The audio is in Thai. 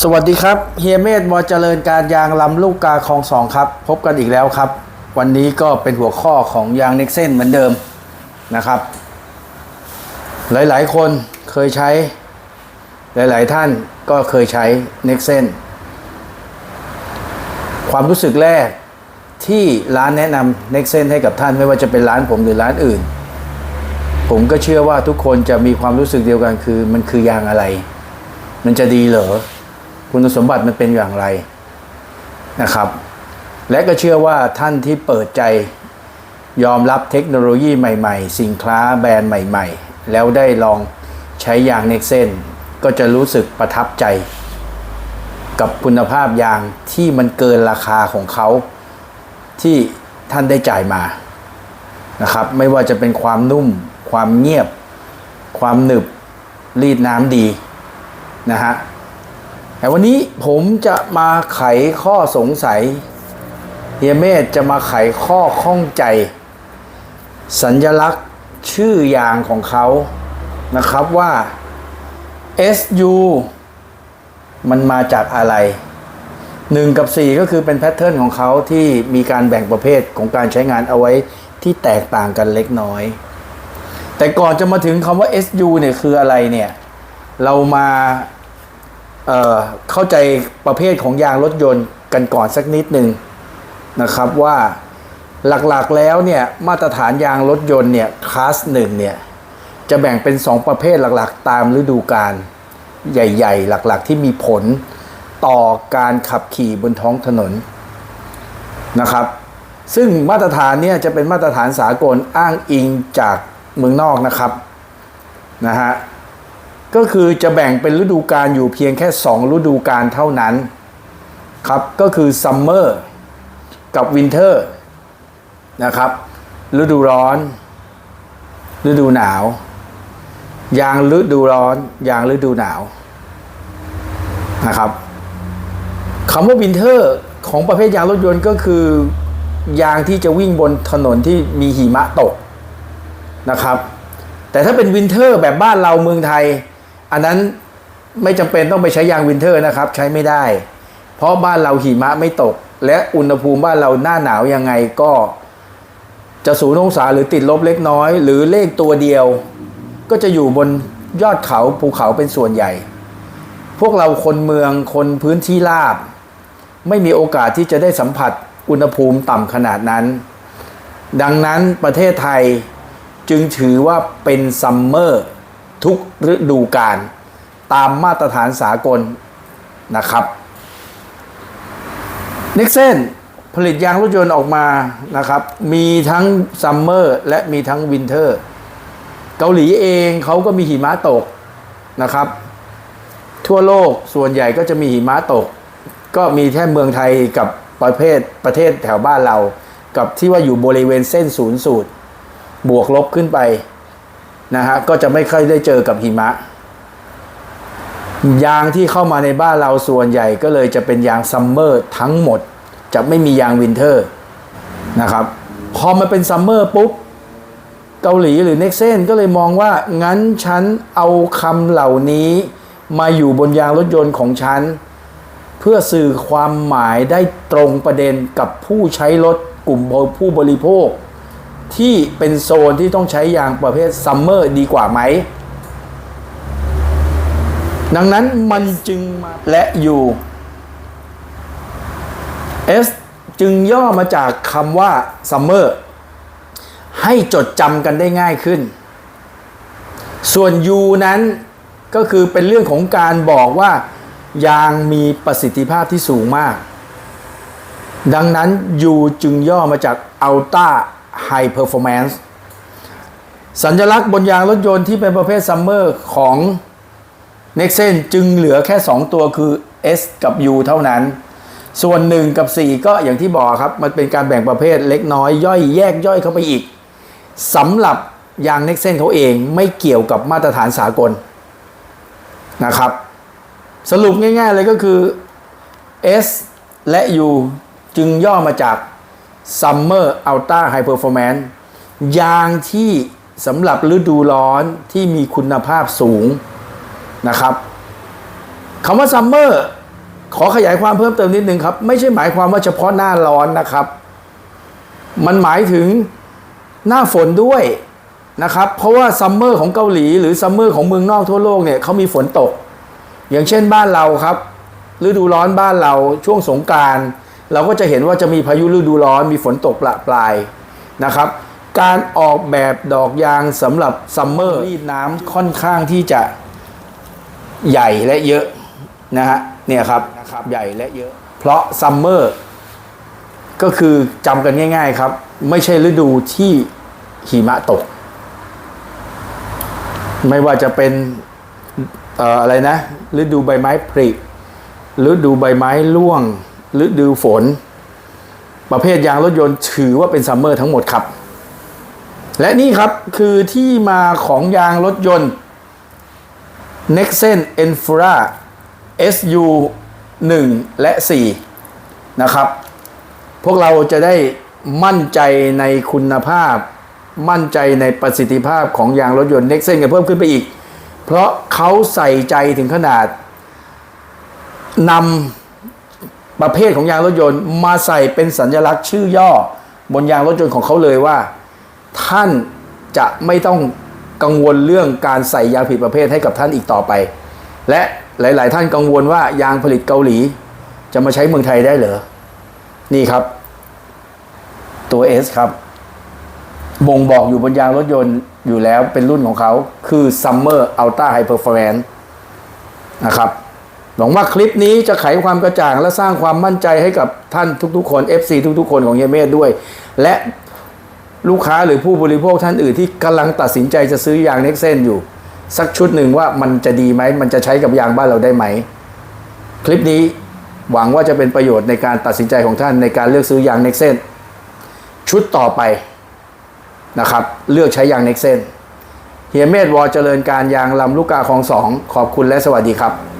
สวัสดีครับเฮียเมธวอเจริญการยางลำลูกกาคลองสองครับ พบกันอีกแล้วครับ วันนี้ก็เป็นหัวข้อของยางเน็กเซนเหมือนเดิมนะครับ หลายๆ คนเคยใช้ หลายๆท่านก็เคยใช้เน็กเซนความรู้สึกแรกที่ร้านแนะนำเน็กเซนให้กับท่านไม่ว่าจะเป็นร้านผมหรือร้านอื่น ผมก็เชื่อว่าทุกคนจะมีความรู้สึกเดียวกันคือ มันคือยางอะไร มันจะดีเหรอ คุณสมบัติมันเป็นอย่างไรนะครับ และก็เชื่อว่าท่านที่เปิดใจยอมรับเทคโนโลยีใหม่ๆ สินค้าแบรนด์ใหม่ๆ แล้วได้ลองใช้ยางเน็กเซนก็จะรู้สึกประทับใจ กับคุณภาพยางที่มันเกินราคาของเขา ที่ท่านได้จ่ายมานะครับ ไม่ว่าจะเป็นความนุ่ม ความเงียบ ความหนึบรีดน้ำดีนะฮะ แต่วันนี้ผมจะมาไขข้อสงสัยเฮียเมธจะมาไขข้อข้องใจ สัญลักษณ์ชื่อยางของเขานะครับว่า SU มันมาจากอะไร 1 กับ 4 ก็คือเป็นแพทเทิร์นของเขาที่มีการแบ่งประเภทของการใช้งานเอาไว้ที่แตกต่างกันเล็กน้อย แต่ก่อนจะมาถึงคำว่า SU เนี่ยคืออะไรเนี่ย เรามา เเข้าใจประเภทของยางรถยนต์กันก่อนสักนิดหนึ่งนะครับว่าหลักๆแล้วเนี่ยมาตรฐานยางรถยนต์เนี่ยคลาสหนึ่งเนี่ยจะแบ่งเป็น 2 ประเภทหลักๆ ตามฤดูกาลใหญ่ ๆ หลักๆ ที่มีผลต่อการขับขี่บนท้องถนนนะครับ ซึ่งมาตรฐานเนี่ยจะเป็นมาตรฐานสากลอ้างอิงจากเมืองนอกนะครับนะฮะ ก็คือจะแบ่งเป็นฤดูกาลอยู่เพียงแค่ 2 ฤดูกาลเท่านั้นครับก็คือซัมเมอร์กับวินเทอร์นะครับฤดูร้อน ฤดูหนาว ยางฤดูร้อน ยางฤดูหนาวนะครับคำว่าวินเทอร์ของประเภทยางรถยนต์ก็คือยางที่จะวิ่งบนถนนที่มีหิมะตกนะครับ แต่ถ้าเป็นวินเทอร์แบบบ้านเราเมืองไทย อันนั้นไม่จำเป็นต้องไปใช้ยางวินเทอร์นะครับ ใช้ไม่ได้ เพราะบ้านเราหิมะไม่ตก และอุณหภูมิบ้านเราหน้าหนาวยังไงก็จะศูนย์องศาหรือติดลบเล็กน้อย หรือเลขตัวเดียว ก็จะอยู่บนยอดเขาภูเขาเป็นส่วนใหญ่ พวกเราคนเมืองคนพื้นที่ราบ ไม่มีโอกาสที่จะได้สัมผัสอุณหภูมิต่ำขนาดนั้น ดังนั้นประเทศไทยจึงถือว่าเป็นซัมเมอร์ ทุกฤดูกาลตามมาตรฐานสากลนะครับนิกเซนผลิตยางรถยนต์ออกมานะครับ มีทั้งซัมเมอร์และมีทั้งวินเทอร์ เกาหลีเองเขาก็มีหิมะตกนะครับ ทั่วโลกส่วนใหญ่ก็จะมีหิมะตก ก็มีแค่เมืองไทยกับประเภทประเทศแถวบ้านเรา กับที่ว่าอยู่บริเวณเส้นศูนย์สูตร บวกลบขึ้นไป นะฮะก็จะไม่ค่อยได้เจอกับหิมะ ยางที่เข้ามาในบ้านเราส่วนใหญ่ก็เลยจะเป็นยางซัมเมอร์ทั้งหมด จะไม่มียางวินเทอร์นะครับพอมาเป็นซัมเมอร์ปุ๊บเกาหลีหรือเน็กเซนก็เลยมองว่างั้นฉันเอาคำเหล่านี้มาอยู่บนยางรถยนต์ของฉัน เพื่อสื่อความหมายได้ตรงประเด็นกับผู้ใช้รถกลุ่มผู้บริโภค ที่เป็นโซนที่ต้องใช้ยางประเภทซัมเมอร์ดีกว่าไหม ดังนั้นมันจึงมาและอยู่ S จึงย่อมาจากคำว่าซัมเมอร์ให้จดจำกันได้ง่ายขึ้น ส่วน U นั้นก็คือเป็นเรื่องของการบอกว่ายางมีประสิทธิภาพที่สูงมาก ดังนั้น U จึงย่อมาจาก Ultra High Performance สัญลักษณ์บนยางรถยนต์ที่เป็นประเภทซัมเมอร์ของ n e x e n จึงเหลือแค่ 2 ตัวคือ S กับ U เท่านั้น ส่วน 1 กับ 4 ก็อย่างที่บอกครับ มันเป็นการแบ่งประเภทเล็กน้อยย่อยแยกย่อยเข้าไปอีกสำหรับยาง n e x e n เขาเองไม่เกี่ยวกับมาตรฐานสากลนะครับ สรุปง่ายๆเลยก็คือ S และ U จึงย่อมาจาก Summer Ultra High Performance ยางที่สำหรับฤดูร้อนที่มีคุณภาพสูงนะครับคำว่า Summer ขอขยายความเพิ่มเติมนิดนึงครับ ไม่ใช่หมายความว่าเฉพาะหน้าร้อนนะครับ มันหมายถึงหน้าฝนด้วยนะครับ เพราะว่าซัมเมอร์ของเกาหลี หรือซัมเมอร์ของเมืองนอกทั่วโลกเนี่ยเขามีฝนตก อย่างเช่นบ้านเราครับฤดูร้อนบ้านเราช่วงสงกราร เราก็จะเห็นว่าจะมีพายุฤดูร้อนมีฝนตกปละปลายนะครับ การออกแบบดอกยางสำหรับซัมเมอร์รีดน้ำค่อนข้างที่จะใหญ่และเยอะนะฮะเนี่ยครับนะรบใหญ่และเยอะ เพราะซัมเมอร์ก็คือจำกันง่าย ๆครับ ไม่ใช่ฤดูที่หิมะตก ไม่ว่าจะเป็นอออะไรนะ ฤดูใบไม้ผลิฤดูใบไม้ร่วง ฤดูฝน ประเภทยางรถยนต์ถือว่าเป็นซัมเมอร์ทั้งหมดครับ และนี่ครับคือที่มาของยางรถยนต์ Nexen Enfura SU 1 และ 4 นะครับ พวกเราจะได้มั่นใจในคุณภาพ มั่นใจในประสิทธิภาพของยางรถยนต์ Nexen กันเพิ่มขึ้นไปอีก เพราะเขาใส่ใจถึงขนาดนำ ประเภทของยางรถยนต์มาใส่เป็นสัญลักษณ์ชื่อย่อบนยางรถยนต์ของเขาเลยว่า ท่านจะไม่ต้องกังวลเรื่องการใส่ยางผิดประเภทให้กับท่านอีกต่อไป และหลาย ๆ ท่านกังวลว่ายางผลิตเกาหลี จะมาใช้เมืองไทยได้เหรอ นี่ครับ ตัว S ครับ บ่งบอกอยู่บนยางรถยนต์อยู่แล้วเป็นรุ่นของเขา คือ Summer Ultra High Performance นะครับ หวังว่าคลิปนี้จะไขความกระจ่างและสร้างความมั่นใจให้กับท่านทุกๆ คน FC ทุก ๆ คนของเยเมสด้วย และลูกค้าหรือผู้บริโภคท่านอื่นที่กำลังตัดสินใจจะซื้อยางเน็กเซนอยู่ สักชุดหนึ่งว่ามันจะดีไหม มันจะใช้กับยางบ้านเราได้ไหม คลิปนี้หวังว่าจะเป็นประโยชน์ในการตัดสินใจของท่านในการเลือกซื้อยางเน็กเซนชุดต่อไปนะครับ เลือกใช้ยางเน็กเซนเฮียเมธวอเจริญการยางลำลูกกาของสองขอบคุณและสวัสดีครับ